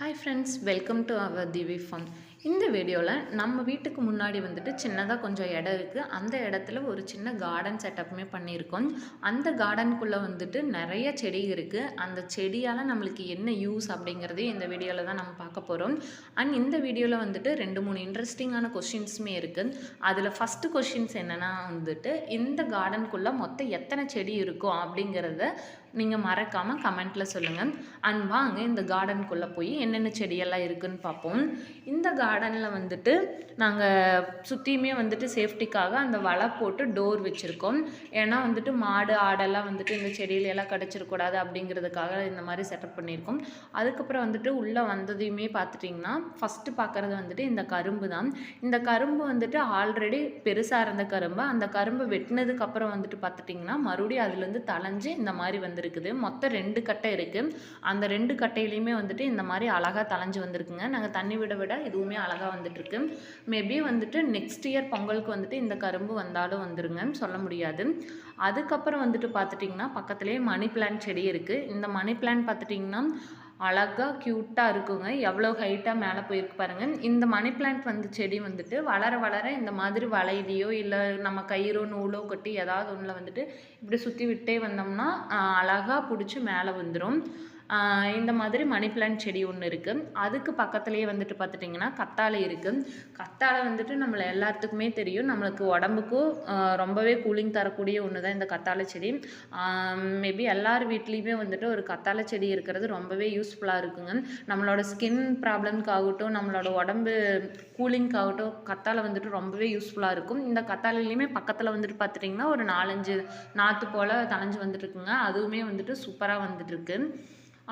Hi friends, welcome to our Divi Fun. இந்த வீடியோவில் நம்ம வீட்டுக்கு முன்னாடி வந்துட்டு சின்னதாக கொஞ்சம் இடம் இருக்குது அந்த இடத்துல ஒரு சின்ன கார்டன் செட்டப்புமே பண்ணியிருக்கோம். அந்த கார்டனுக்குள்ளே வந்துட்டு நிறைய செடி இருக்குது அந்த செடியால் நம்மளுக்கு என்ன யூஸ் அப்படிங்கிறதையும் இந்த வீடியோவில் தான் நம்ம பார்க்க போகிறோம் அண்ட் இந்த வீடியோவில் வந்துட்டு ரெண்டு மூணு இன்ட்ரெஸ்டிங்கான கொஷின்ஸுமே இருக்குது அதில் ஃபஸ்ட்டு கொஷின்ஸ் என்னென்னா வந்துட்டு இந்த கார்டனுக்குள்ளே மொத்தம் எத்தனை செடி இருக்கும் அப்படிங்கிறத நீங்கள் மறக்காமல் கமெண்ட்டில் சொல்லுங்கள் அண்ட் வாங்க இந்த கார்டனுக்குள்ளே போய் என்னென்ன செடியெல்லாம் இருக்குதுன்னு பார்ப்போம். இந்த கார்டனில் வந்துட்டு நாங்கள் சுற்றியுமே வந்துட்டு சேஃப்டிக்காக அந்த வலை போட்டு டோர் வச்சுருக்கோம். ஏன்னா வந்துட்டு மாடு ஆடெல்லாம் வந்துட்டு இந்த செடியில எல்லாம் கிடச்சிடக்கூடாது அப்படிங்கிறதுக்காக இந்த மாதிரி செட்டப் பண்ணியிருக்கோம். அதுக்கப்புறம் வந்துட்டு உள்ளே வந்ததையுமே பார்த்துட்டிங்கன்னா ஃபஸ்ட்டு பார்க்குறது வந்துட்டு இந்த கரும்பு தான். இந்த கரும்பு வந்துட்டு ஆல்ரெடி பெருசாக இருந்த கரும்பு. அந்த கரும்பு வெட்டினதுக்கப்புறம் வந்துட்டு பார்த்துட்டிங்கன்னா மறுபடியும் அதுலேருந்து தளைஞ்சு இந்த மாதிரி வந்திருக்குது. மொத்தம் ரெண்டு கட்டை இருக்குது அந்த ரெண்டு கட்டையிலையுமே வந்துட்டு இந்த மாதிரி அழகாக தளைஞ்சு வந்திருக்குங்க. நாங்கள் தண்ணி விட விட இதுவுமே அழகாக வந்துட்டுருக்கு. மேபி வந்துட்டு நெக்ஸ்ட் இயர் பொங்கலுக்கு வந்துட்டு இந்த கரும்பு வந்தாலும் வந்துருங்கன்னு சொல்ல முடியாது. அதுக்கப்புறம் வந்துட்டு பார்த்துட்டிங்கன்னா பக்கத்துலேயே மணி பிளான்ட் செடி இருக்குது இந்த மணி பிளான்ட் பார்த்துட்டிங்கன்னா அழகாக க்யூட்டாக இருக்குங்க. எவ்வளோ ஹைட்டாக மேலே போயிருக்கு பாருங்கள் இந்த மணி பிளான்ட் வந்து செடி வந்துட்டு வளர வளர இந்த மாதிரி வளையிலையோ இல்லை நம்ம கயிறோ நூலோ கட்டி ஏதாவது ஒன்றில் வந்துட்டு இப்படி சுற்றி விட்டே வந்தோம்னா அழகாக பிடிச்சி மேலே வந்துடும் இந்த மாதிரி மணி பிளான்ட் செடி ஒன்று இருக்குது அதுக்கு பக்கத்துலேயே வந்துட்டு பார்த்துட்டிங்கன்னா கத்தாழை இருக்குது கத்தாழை வந்துட்டு நம்மளை எல்லாத்துக்குமே தெரியும். நம்மளுக்கு உடம்புக்கும் ரொம்பவே கூலிங் தரக்கூடிய ஒன்று தான் இந்த கத்தாழை செடி. மேபி எல்லார் வீட்லேயுமே வந்துட்டு ஒரு கத்தாழை செடி இருக்கிறது ரொம்பவே யூஸ்ஃபுல்லாக இருக்குங்க. நம்மளோட ஸ்கின் ப்ராப்ளம்க்காகட்டும் நம்மளோட உடம்பு கூலிங்க்காகட்டும் கத்தாழை வந்துட்டு ரொம்பவே யூஸ்ஃபுல்லாக இருக்கும். இந்த கத்தாழையிலையுமே பக்கத்தில் வந்துட்டு பார்த்துட்டிங்கன்னா ஒரு நாலஞ்சு நாற்று போல் தளைஞ்சு வந்துட்டு இருக்குங்க. அதுவுமே வந்துட்டு சூப்பராக வந்துட்டுருக்கு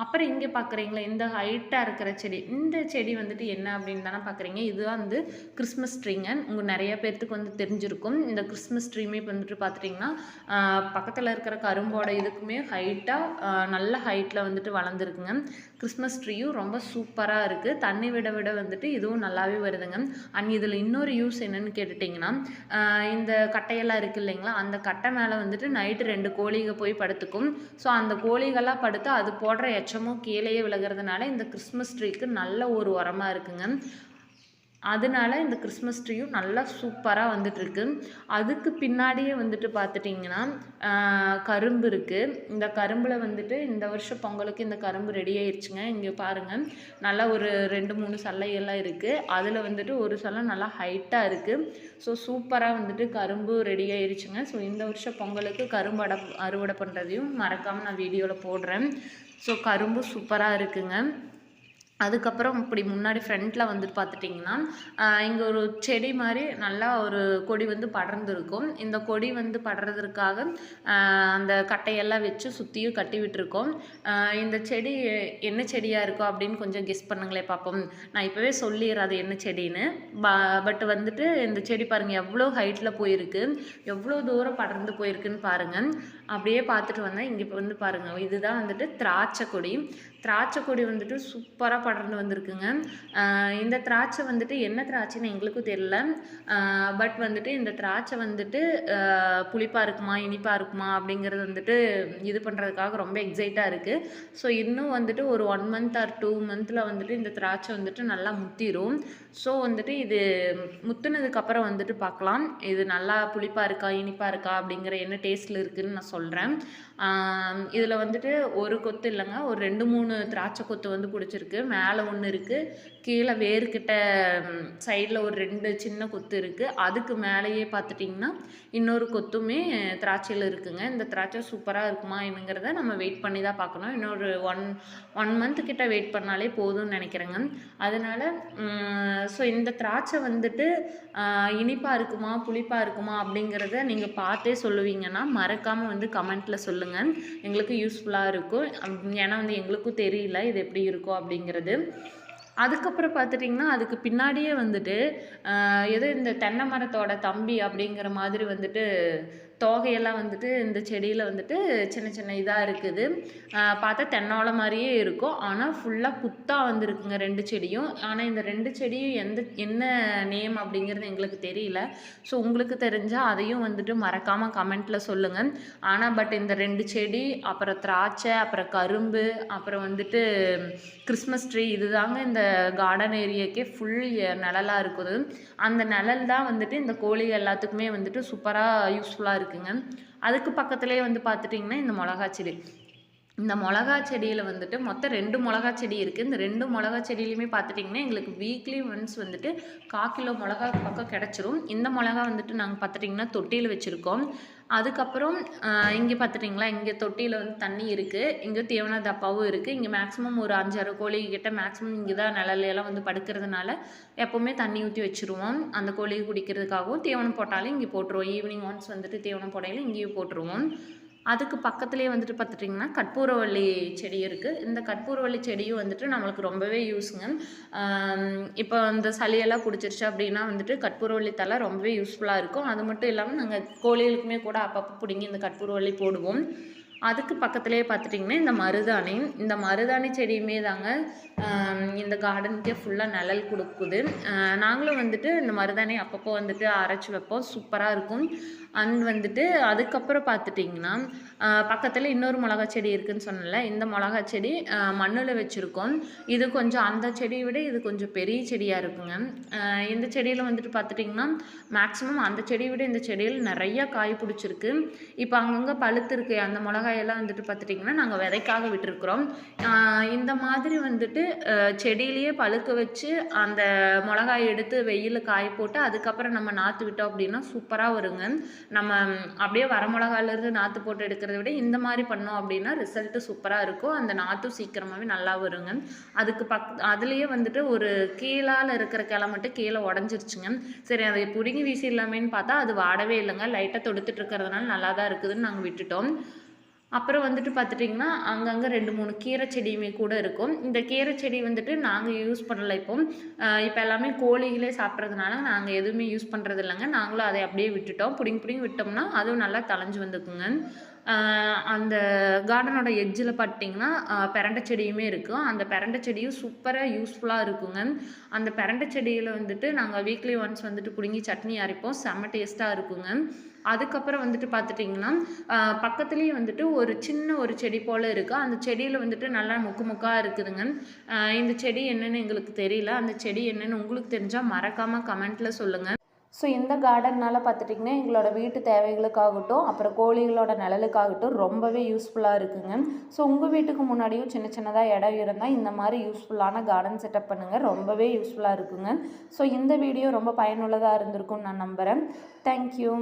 அப்புறம் இங்கே பார்க்குறீங்களா இந்த ஹைட்டாக இருக்கிற செடி. இந்த செடி வந்துட்டு என்ன அப்படின்னு தானே பார்க்குறீங்க இதுதான் வந்து கிறிஸ்மஸ் ட்ரீங்க உங்கள் நிறைய பேர்த்துக்கு வந்து தெரிஞ்சிருக்கும். இந்த கிறிஸ்மஸ் ட்ரீமே இப்போ வந்துட்டு பார்த்துட்டிங்கன்னா பக்கத்தில் இருக்கிற கரும்போட இதுக்குமே ஹைட்டாக நல்ல ஹைட்டில் வந்துட்டு வளர்ந்துருக்குங்க. கிறிஸ்மஸ் ட்ரீயும் ரொம்ப சூப்பராக இருக்குது தண்ணி விட விட வந்துட்டு இதுவும் நல்லாவே வருதுங்க. அண்ட் இதில் இன்னொரு யூஸ் என்னன்னு கேட்டுட்டிங்கன்னா இந்த கட்டையெல்லாம் இருக்குது இல்லைங்களா? அந்த கட்டை மேலே வந்துட்டு நைட்டு ரெண்டு கோழிகள் போய் படுத்துக்கும். ஸோ அந்த கோழிகள்லாம் படுத்து அது போடுற எச்சமும் கீழேயே விலகிறதுனால இந்த கிறிஸ்மஸ் ட்ரீக்கு நல்ல ஒரு உரமாக இருக்குங்க. அதனால இந்த கிறிஸ்மஸ் ட்ரீயும் நல்லா சூப்பராக வந்துட்டுருக்கு. அதுக்கு பின்னாடியே வந்துட்டு பார்த்துட்டிங்கன்னா கரும்பு இருக்குது இந்த கரும்பில் வந்துட்டு இந்த வருஷம் பொங்கலுக்கு இந்த கரும்பு ரெடி ஆயிடுச்சுங்க இங்கே பாருங்கள் நல்லா ஒரு ரெண்டு மூணு சல்லையெல்லாம் இருக்குது அதில் வந்துட்டு ஒரு சல்லை நல்லா ஹைட்டாக இருக்குது ஸோ சூப்பராக வந்துட்டு கரும்பு ரெடி ஆயிடுச்சுங்க ஸோ இந்த வருஷம் பொங்கலுக்கு கரும்பு அடை அறுவடை பண்ணுறதையும் மறக்காமல் நான் வீடியோவில் போடுறேன். ஸோ கரும்பு சூப்பராக இருக்குங்க. அதுக்கப்புறம் இப்படி முன்னாடி ஃப்ரண்ட்டில் வந்துட்டு பார்த்துட்டிங்கன்னா இங்கே ஒரு செடி மாதிரி நல்லா ஒரு கொடி வந்து படர்ந்துருக்கும். இந்த கொடி வந்து படுறதுக்காக அந்த கட்டையெல்லாம் வச்சு சுற்றியும் கட்டி விட்டுருக்கோம். இந்த செடி என்ன செடியாக இருக்கும் அப்படின்னு கொஞ்சம் கெஸ் பண்ணுங்களே பார்ப்போம். நான் இப்போவே சொல்லிடுறேன் அது என்ன செடின்னு. பட் வந்துட்டு இந்த செடி பாருங்கள் எவ்வளோ ஹைட்டில் போயிருக்கு எவ்வளோ தூரம் படர்ந்து போயிருக்குன்னு பாருங்கள் அப்படியே பார்த்துட்டு வந்தேன். இங்கே இப்போ வந்து பாருங்கள் இதுதான் வந்துட்டு திராட்சை கொடி. திராட்சை கொடி வந்துட்டு சூப்பராக படர்ந்து வந்திருக்குங்க. இந்த திராட்சை வந்துட்டு என்ன திராட்சைன்னு எங்களுக்கும் தெரில பட் வந்துட்டு இந்த திராட்சை வந்துட்டு புளிப்பாக இருக்குமா இனிப்பாக இருக்குமா அப்படிங்கிறது வந்துட்டு இது பண்ணுறதுக்காக ரொம்ப எக்ஸைட்டாக இருக்குது ஸோ இன்னும் வந்துட்டு ஒரு ஒன் மந்த் ஆர் டூ மந்தில் வந்துட்டு இந்த திராட்சை வந்துட்டு நல்லா முத்திரும். ஸோ வந்துட்டு இது முத்துனதுக்கப்புறம் வந்துட்டு பார்க்கலாம் இது நல்லா புளிப்பாக இருக்கா இனிப்பாக இருக்கா அப்படிங்கிற என்ன டேஸ்ட்டில் இருக்குதுன்னு நான் சொல்கிறேன் இதில் வந்துட்டு ஒரு கொத்து இல்லைங்க ஒரு ரெண்டு மூணு திராட்சை கொத்து வந்து பிடிச்சிருக்கு. மேலே ஒன்று இருக்குது கீழே வேர்கிட்ட சைடில் ஒரு ரெண்டு சின்ன கொத்து இருக்குது அதுக்கு மேலேயே பார்த்துட்டிங்கன்னா இன்னொரு கொத்துமே திராட்சையில் இருக்குங்க. இந்த திராட்சை சூப்பராக இருக்குமா என்னங்கிறத நம்ம வெயிட் பண்ணி தான் பார்க்கணும். இன்னொரு ஒன் ஒன் மந்த் கிட்ட வெயிட் பண்ணாலே போதும்னு நினைக்கிறேங்க. அதனால் ஸோ இந்த திராட்சை வந்துட்டு இனிப்பாக இருக்குமா புளிப்பாக இருக்குமா அப்படிங்கிறத நீங்கள் பார்த்தே சொல்லுவீங்கன்னா மறக்காமல் வந்து கமெண்ட்டில் சொல்லுங்கள் எங்களுக்கு யூஸ்ஃபுல்லாக இருக்கும். ஏன்னா வந்து எங்களுக்கும் தெரியல இது எப்படி இருக்கும் அப்படிங்கிறது. அதுக்கப்புறம் பார்த்துட்டிங்கன்னா அதுக்கு பின்னாடியே வந்துட்டு எது இந்த தென்னை மரத்தோட தம்பி அப்படிங்கிற மாதிரி வந்துட்டு தோகையெல்லாம் வந்துட்டு இந்த செடியில் வந்துட்டு சின்ன சின்ன இதாக இருக்குது. பார்த்தா தென்னோலை மாதிரியே இருக்கும். ஆனால் ஃபுல்லாக குத்தாக வந்துருக்குங்க ரெண்டு செடியும். ஆனால் இந்த ரெண்டு செடியும் எந்த என்ன நேம் அப்படிங்கிறது எங்களுக்கு தெரியல. ஸோ உங்களுக்கு தெரிஞ்சால் அதையும் வந்துட்டு மறக்காமல் கமெண்ட்டில் சொல்லுங்கள் ஆனால் பட் இந்த ரெண்டு செடி அப்புறம் திராட்சை அப்புறம் கரும்பு அப்புறம் வந்துட்டு கிறிஸ்மஸ் ட்ரீ இதுதாங்க இந்த கார்டன் ஏரியாக்கே ஃபுல் நிழலாக இருக்குது. அந்த நிழல் தான் வந்துட்டு இந்த கோழி எல்லாத்துக்குமே வந்துட்டு சூப்பராக யூஸ்ஃபுல்லாக இருக்குது இருக்குங்க. அதுக்கு பக்கத்துலேயே வந்து பார்த்துட்டிங்கன்னா இந்த மிளகா சில்லி இந்த மிளகா செடியில் வந்துட்டு மொத்தம் ரெண்டு மிளகா செடி இருக்குது இந்த ரெண்டு மிளகா செடியிலையுமே பார்த்துட்டிங்கன்னா எங்களுக்கு வீக்லி ஒன்ஸ் வந்துட்டு கா கிலோ மிளகா பக்கம் கிடச்சிரும். இந்த மிளகா வந்துட்டு நாங்கள் பார்த்துட்டிங்கன்னா தொட்டியில் வச்சுருக்கோம். அதுக்கப்புறம் இங்கே பார்த்துட்டிங்களா? இங்கே தொட்டியில் வந்து தண்ணி இருக்குது இங்கே தேவன தப்பாவும் இருக்குது இங்கே மேக்ஸிமம் ஒரு அஞ்சாறு கோழிகிட்ட மேக்ஸிமம் இங்கே தான் நிழலையெல்லாம் வந்து படுக்கிறதுனால எப்போவுமே தண்ணி ஊற்றி வச்சுருவோம். அந்த கோழி குடிக்கிறதுக்காகவும் தீவனம் போட்டாலும் இங்கே போட்டுருவோம். ஈவினிங் ஒன்ஸ் வந்துட்டு தீவனம் போட்டாலும் இங்கேயும் போட்டுருவோம். அதுக்கு பக்கத்துலேயே வந்துட்டு பார்த்துட்டிங்கன்னா கற்பூரவள்ளி செடி இருக்குது இந்த கற்பூரவள்ளி செடியும் வந்துட்டு நம்மளுக்கு ரொம்பவே யூஸுங்க இப்போ இந்த சளியெல்லாம் பிடிச்சிருச்சு அப்படின்னா வந்துட்டு கற்பூரவள்ளி தலை ரொம்பவே யூஸ்ஃபுல்லாக இருக்கும். அது மட்டும் இல்லாமல் நாங்கள் கோழிகளுக்குமே கூட அப்பப்போ பிடிங்கி இந்த கற்பூரவள்ளி போடுவோம். அதுக்கு பக்கத்துலேயே பார்த்துட்டிங்கன்னா இந்த மருதாணி. இந்த மருதாணி செடியுமே தாங்க இந்த கார்டனுக்கே ஃபுல்லாக நிழல் கொடுக்குது. நாங்களும் வந்துட்டு இந்த மருதாணி அப்பப்போ வந்துட்டு அரைச்சி வைப்போம். சூப்பராக இருக்கும். அண்ட் வந்துட்டு அதுக்கப்புறம் பார்த்துட்டிங்கன்னா பக்கத்தில் இன்னொரு மிளகா செடி இருக்குதுன்னு சொன்னல இந்த மிளகா செடி மண்ணில் வச்சுருக்கோம். இது கொஞ்சம் அந்த செடியை விட இது கொஞ்சம் பெரிய செடியாக இருக்குங்க. இந்த செடியில் வந்துட்டு பார்த்துட்டிங்கன்னா மேக்ஸிமம் அந்த செடியை விட இந்த செடியில் நிறையா காய் பிடிச்சிருக்கு. இப்போ அங்கங்கே பழுத்து இருக்கு அந்த மிளகாயெல்லாம் வந்துட்டு பார்த்துட்டிங்கன்னா நாங்கள் விதைக்காக விட்டுருக்குறோம். இந்த மாதிரி வந்துட்டு செடியிலேயே பழுக்க வச்சு அந்த மிளகாய் எடுத்து வெயில் காய போட்டு அதுக்கப்புறம் நம்ம நாற்று விட்டோம் அப்படின்னா சூப்பராக வருங்க. நம்ம அப்படியே வர மிளகாயிலேருந்து நாற்று போட்டு எடுக்கிறத விட இந்த மாதிரி பண்ணோம் அப்படின்னா ரிசல்ட்டு சூப்பராக இருக்கும். அந்த நாற்றும் சீக்கிரமாகவே நல்லா வருங்க. அதுக்கு பக் அதுலேயே வந்துட்டு ஒரு கீழால் இருக்கிற கிளை மட்டும் கீழே உடஞ்சிருச்சுங்க. சரி அதை பிடுங்கி வீசிடலாமேன்னு பார்த்தா அது வாடவே இல்லைங்க. லைட்டாக தொடுத்துட்டு இருக்கிறதுனால நல்லா தான் இருக்குதுன்னு நாங்கள் விட்டுட்டோம். அப்புறம் வந்துட்டு பார்த்துட்டிங்கன்னா அங்கங்கே ரெண்டு மூணு கீரை செடியுமே கூட இருக்கும். இந்த கீரை செடி வந்துட்டு நாங்கள் யூஸ் பண்ணலை இப்போ. இப்போ எல்லாமே கோழிகளே சாப்பிட்றதுனால நாங்கள் எதுவுமே யூஸ் பண்ணுறது இல்லைங்க நாங்களும் அதை அப்படியே விட்டுட்டோம். பிடிங்கி பிடிங்கி விட்டோம்னா அதுவும் நல்லா தலைஞ்சு வந்துக்குங்க. அந்த கார்டனோட எட்ஜில் பார்த்தீங்கன்னா பெரண்டை செடியுமே இருக்கும் அந்த பெரண்டை செடியும் சூப்பராக யூஸ்ஃபுல்லாக இருக்குங்க. அந்த பெரண்டை செடியில் வந்துட்டு நாங்கள் வீக்லி ஒன்ஸ் வந்துட்டு பிடுங்கி சட்னி அரைப்போம். செம்ம டேஸ்ட்டாக இருக்குங்க. அதுக்கப்புறம் வந்துட்டு பார்த்துட்டிங்கன்னா பக்கத்துலேயே வந்துட்டு ஒரு சின்ன ஒரு செடி போல் இருக்குது அந்த செடியில் வந்துட்டு நல்லா முக்கு முக்காக இருக்குதுங்க. இந்த செடி என்னென்னு எங்களுக்கு தெரியல. அந்த செடி என்னென்னு உங்களுக்கு தெரிஞ்சால் மறக்காமல் கமெண்ட்டில் சொல்லுங்கள் ஸோ இந்த கார்டன்னால் பார்த்துட்டிங்கன்னா எங்களோட வீட்டு தேவைகளுக்காகட்டும் அப்புறம் கோழிகளோட நிழலுக்காகட்டும் ரொம்பவே யூஸ்ஃபுல்லாக இருக்குங்க. ஸோ உங்கள் வீட்டுக்கு முன்னாடியும் சின்ன சின்னதாக இடம் இருந்தால் இந்த மாதிரி யூஸ்ஃபுல்லான கார்டன் செட்டப் பண்ணுங்கள் ரொம்பவே யூஸ்ஃபுல்லாக இருக்குங்க. ஸோ இந்த வீடியோ ரொம்ப பயனுள்ளதாக இருந்திருக்கும்னு நான் நம்புகிறேன் தேங்க்யூ